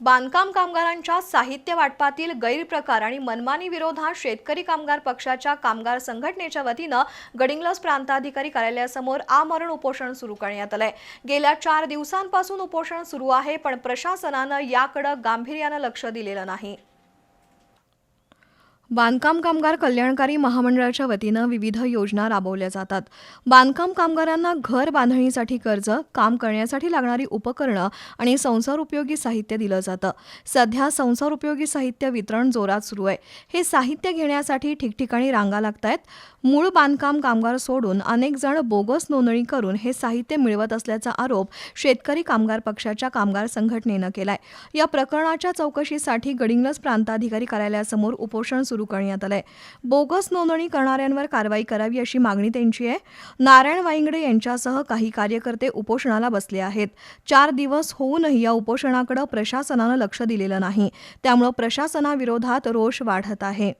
बांधकाम कामगारांच्या साहित्य वाटपातील गैरप्रकार आणि मनमानी विरोधात शेतकरी कामगार पक्षाच्या कामगार संघटनेच्या वतीनं गडिंग्लज प्रांताधिकारी कार्यालयासमोर आमरण उपोषण सुरू करण्यात आलंय. गेल्या चार दिवसांपासून उपोषण सुरू आहे पण प्रशासनानं याकडे गांभीर्यानं लक्ष दिलेलं नाही. बांधकाम कामगार कल्याणकारी महामंडळाच्या वतीनं विविध योजना राबवल्या जातात. बांधकाम कामगारांना घर बांधणीसाठी कर्ज काम करण्यासाठी लागणारी उपकरणं आणि संसार उपयोगी साहित्य दिलं जातं. सध्या संसार उपयोगी साहित्य वितरण जोरात सुरू आहे. हे साहित्य घेण्यासाठी ठिकठिकाणी रांगा लागत आहेत मूळ बांधकाम कामगार सोडून अनेक जण बोगस नोंदणी करून हे साहित्य मिळवत असल्याचा आरोप शेतकरी कामगार पक्षाच्या कामगार संघटनेनं केलाय. या प्रकरणाच्या चौकशीसाठी गडिंग्लज प्रांताधिकारी कार्यालयासमोर उपोषण सुरू करण्यात आलंय. बोगस नोंदणी करणाऱ्यांवर कारवाई करावी अशी मागणी त्यांची आहे. नारायण वाईंगडे यांच्यासह काही कार्यकर्ते उपोषणाला बसले आहेत. चार दिवस होऊनही या उपोषणाकडे प्रशासनानं लक्ष दिलेलं नाही. त्यामुळं प्रशासनाविरोधात रोष वाढत आहे.